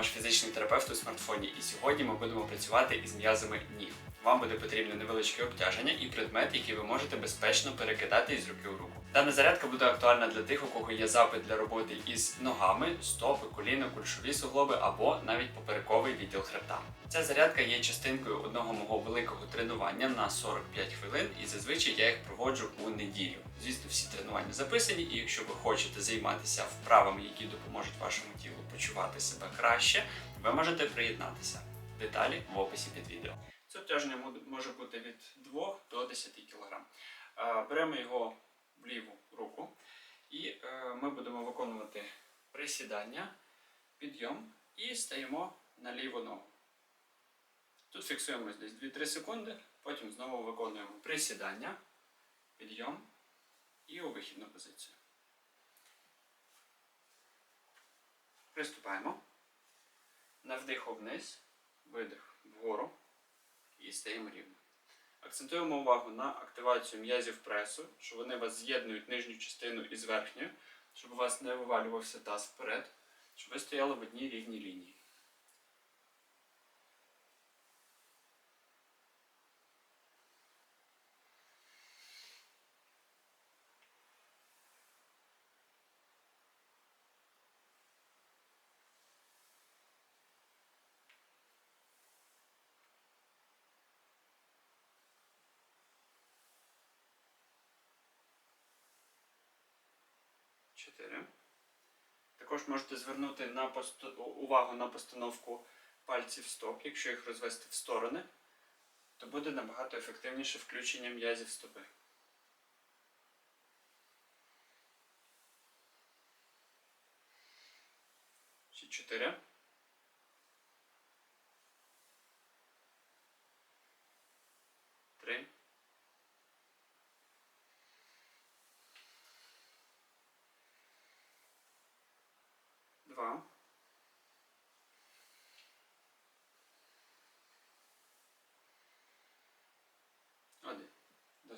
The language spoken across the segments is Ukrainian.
Much physician терапевт у смартфоні, і сьогодні ми будемо працювати із м'язами ніг. Вам буде потрібне невеличке обтяження і предмет, який ви можете безпечно перекидати із руки в руку. Дана зарядка буде актуальна для тих, у кого є запит для роботи із ногами, стопи, коліна, кульшові суглоби або навіть поперековий відділ хребта. Ця зарядка є частинкою одного мого великого тренування на 45 хвилин, і зазвичай я їх проводжу у неділю. Звісно, всі тренування записані, і якщо ви хочете займатися вправами, які допоможуть вашому тілу почувати себе краще, ви можете приєднатися. Деталі в описі під відео. Це обтяження може бути від 2 до 10 кг. Беремо його в ліву руку і е, ми будемо виконувати присідання, підйом і стаємо на ліву ногу. Тут фіксуємось десь 2-3 секунди, потім знову виконуємо присідання, підйом і у вихідну позицію. Приступаємо. На вдиху вниз, видих вгору і стаємо рівно. Акцентуємо увагу на активацію м'язів пресу, що вони вас з'єднують нижню частину із верхньою, щоб у вас не вивалювався таз вперед, щоб ви стояли в одній рівній лінії. 4. Також можете звернути на пост... увагу на постановку пальців стоп, якщо їх розвести в сторони, то буде набагато ефективніше включення м'язів стопи. Ще 4.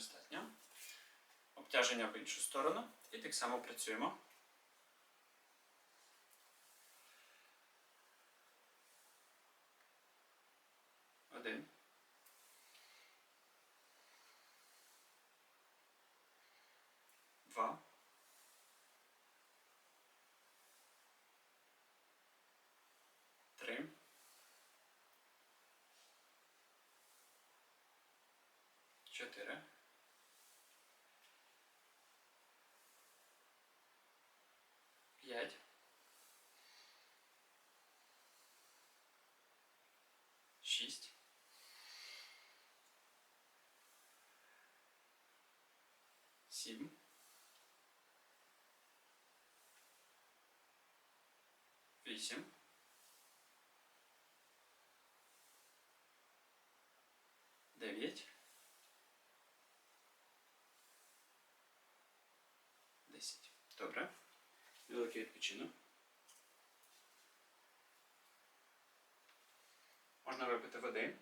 Достатньо. Обтяження в іншу сторону. І так само працюємо. Один. Два. Три. Чотири. П'ять. Шість. Сім. Вісім. Дев'ять. Десять. Добре. Великий відпочинок. Можна випити води.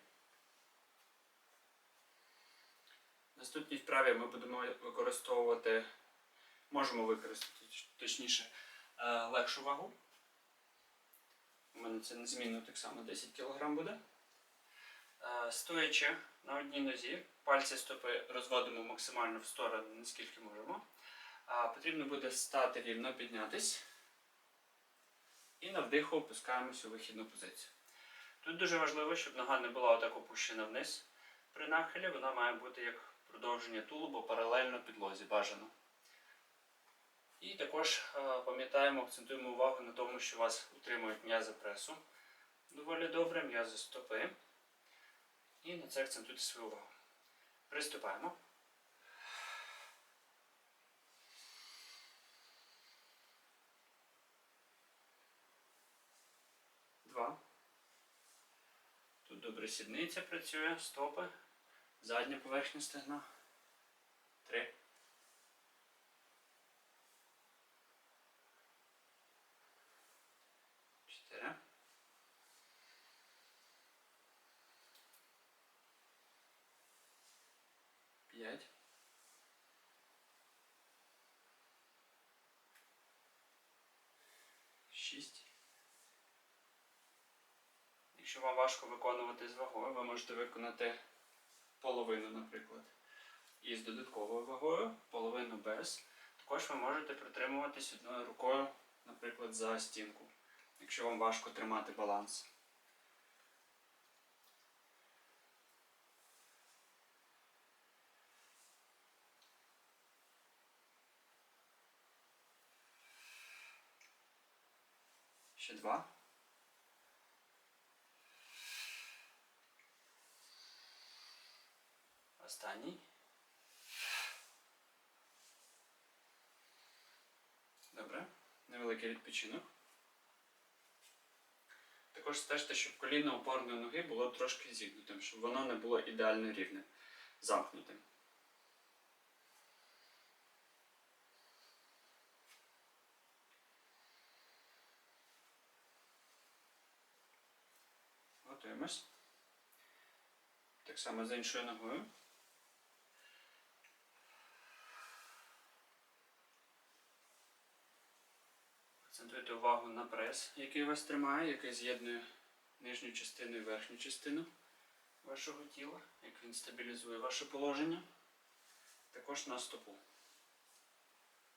Наступній вправі ми будемо використовувати, можемо використати точніше легшу вагу. У мене це незмінно так само 10 кг буде. Стоячи на одній нозі, пальці стопи розводимо максимально в сторону, наскільки можемо. Потрібно буде стати рівно, піднятись. І на вдиху опускаємось у вихідну позицію. Тут дуже важливо, щоб нога не була отак опущена вниз. При нахилі вона має бути як продовження тулуба паралельно підлозі бажано. І також е, пам'ятаємо, акцентуємо увагу на тому, що вас утримують м'язи пресу. Доволі добре, м'язи стопи. І на це акцентуйте свою увагу. Приступаємо. Два. Тут добре сідниця працює, стопи, задня поверхня стегна. Три. Чотири. П'ять. Якщо вам важко виконувати з вагою, ви можете виконати половину, наприклад, із додатковою вагою, половину без. Також ви можете притримуватись одною рукою, наприклад, за стінку, якщо вам важко тримати баланс. Ще два. Останній. Добре. Невеликий відпочинок. Також стежте, щоб коліно опорної ноги було трошки зігнутим, щоб воно не було ідеально рівним, замкнутим. Готуємось. Так само з іншою ногою. Акцентуйте увагу на прес, який вас тримає, який з'єднує нижню частину і верхню частину вашого тіла, як він стабілізує ваше положення. Також на стопу.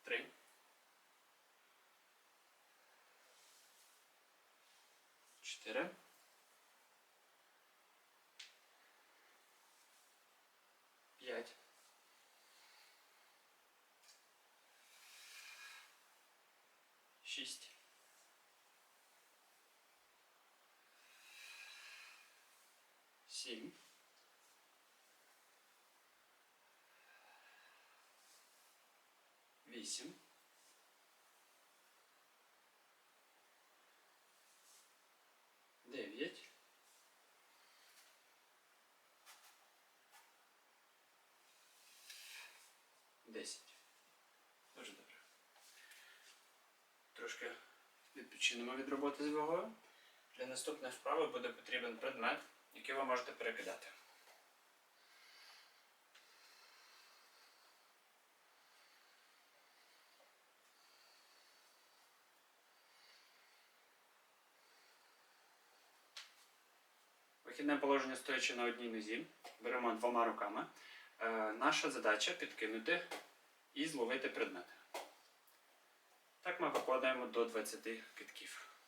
Три. Чотири. 6. семь восемь. Трошки відпочинемо від роботи з вагою. Для наступної вправи буде потрібен предмет, який ви можете перекидати. Вихідне положення стоячи на одній нозі. Беремо двома руками. Е, наша задача підкинути і зловити предмет. Так ми викладаємо до 20 китків.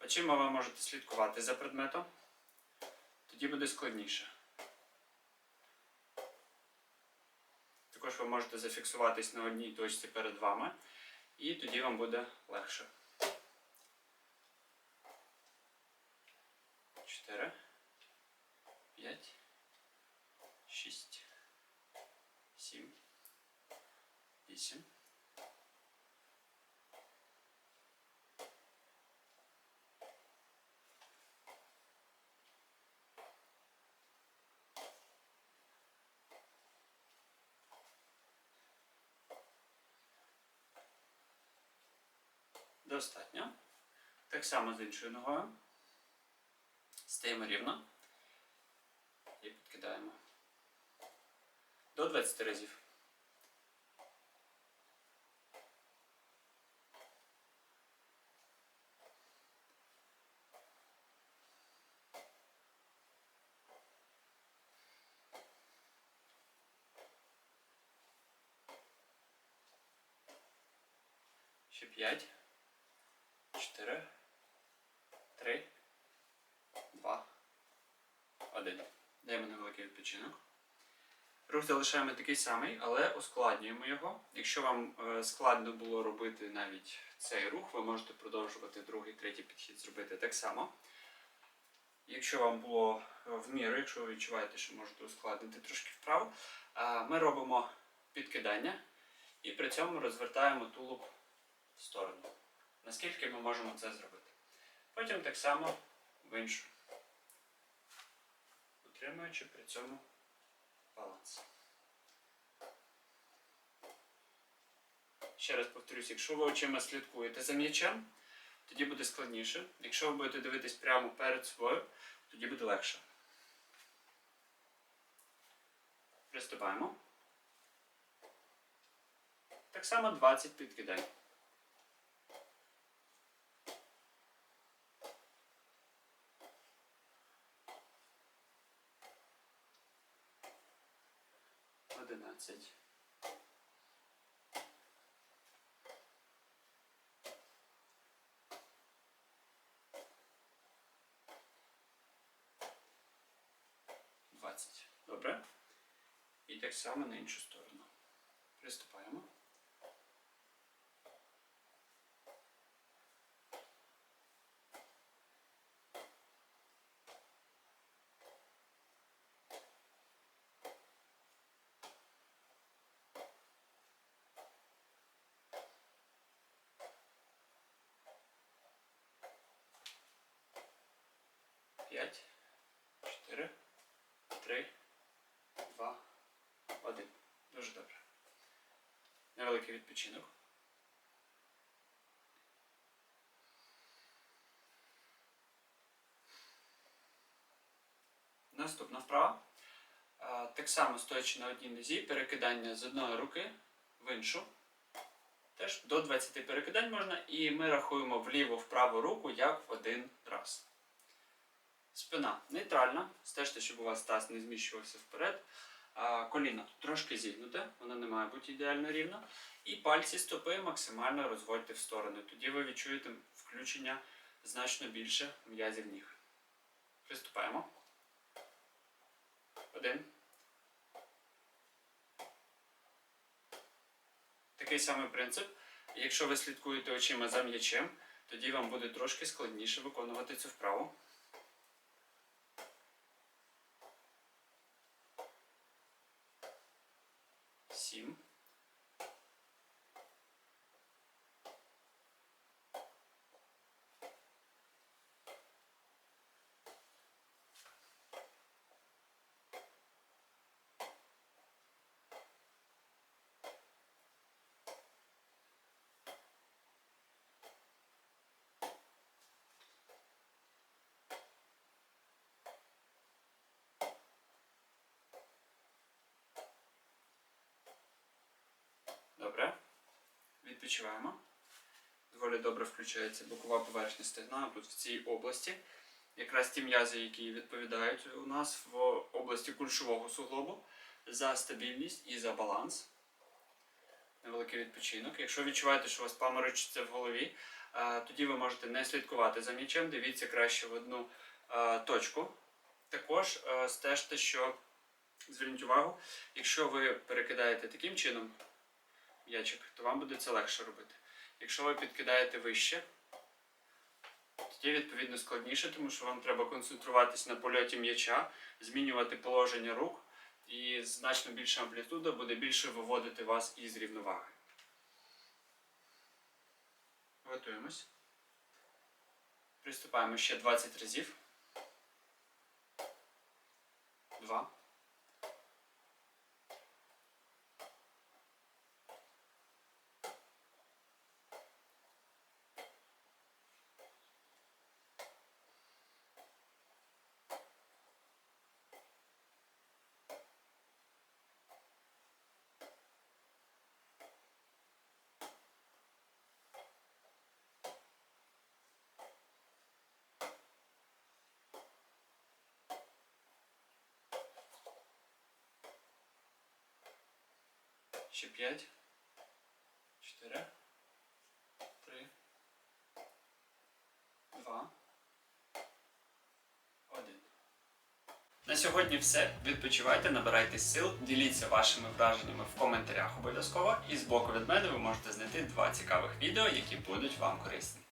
Очима ви можете слідкувати за предметом, тоді буде складніше. Також ви можете зафіксуватись на одній точці перед вами, і тоді вам буде легше. 4, 5, 6, 7, 8. Достатньо. Так само з іншою ногою. Стаємо рівно і підкидаємо. До 20 разів. Ще 5, 4, 3, 2, 1. Даємо невеликий відпочинок. Рух залишаємо такий самий, але ускладнюємо його. Якщо вам е, складно було робити навіть цей рух, ви можете продовжувати другий, третій підхід зробити так само. Якщо вам було е, в міру, якщо ви відчуваєте, що можете ускладнити трошки вправо, е, ми робимо підкидання і при цьому розвертаємо тулуб в сторону. Наскільки ми можемо це зробити. Потім так само в іншу. Утримуючи при цьому баланс. Ще раз повторюсь, якщо ви очима слідкуєте за м'ячем, тоді буде складніше. Якщо ви будете дивитись прямо перед собою, тоді буде легше. Приступаємо. Так само 20 підкидань. 11. Двадцять. Добре. І так само на іншу сторону. Приступаємо. П'ять, чотири, три, два, один. Дуже добре. Невеликий відпочинок. Наступна вправа. Так само стоячи на одній нозі, перекидання з одної руки в іншу. Теж до 20 перекидань можна, і ми рахуємо вліву в праву руку як в один раз. Спина нейтральна. Стежте, щоб у вас таз не зміщувався вперед. Коліно трошки зігнуте, воно не має бути ідеально рівно. І пальці стопи максимально розводьте в сторони. Тоді ви відчуєте включення значно більше м'язів ніг. Приступаємо. Один. Такий самий принцип. Якщо ви слідкуєте очима за м'ячем, тоді вам буде трошки складніше виконувати цю вправу. Сім. Добре. Відпочиваємо. Доволі добре включається бокова поверхня стегна тут в цій області. Якраз ті м'язи, які відповідають у нас в області кульшового суглобу за стабільність і за баланс. Невеликий відпочинок. Якщо відчуваєте, що у вас паморочиться в голові, тоді ви можете не слідкувати за м'ячем, дивіться краще в одну точку. Також стежте, що зверніть увагу, якщо ви перекидаєте таким чином м'ячик, то вам буде це легше робити. Якщо ви підкидаєте вище, тоді відповідно складніше, тому що вам треба концентруватись на польоті м'яча, змінювати положення рук, і значно більша амплітуда буде більше виводити вас із рівноваги. Готуємось. Приступаємо ще 20 разів. Два. Ще 5, 4, 3, 2, 1. На сьогодні все. Відпочивайте, набирайте сил, діліться вашими враженнями в коментарях обов'язково. І з боку від мене ви можете знайти два цікавих відео, які будуть вам корисні.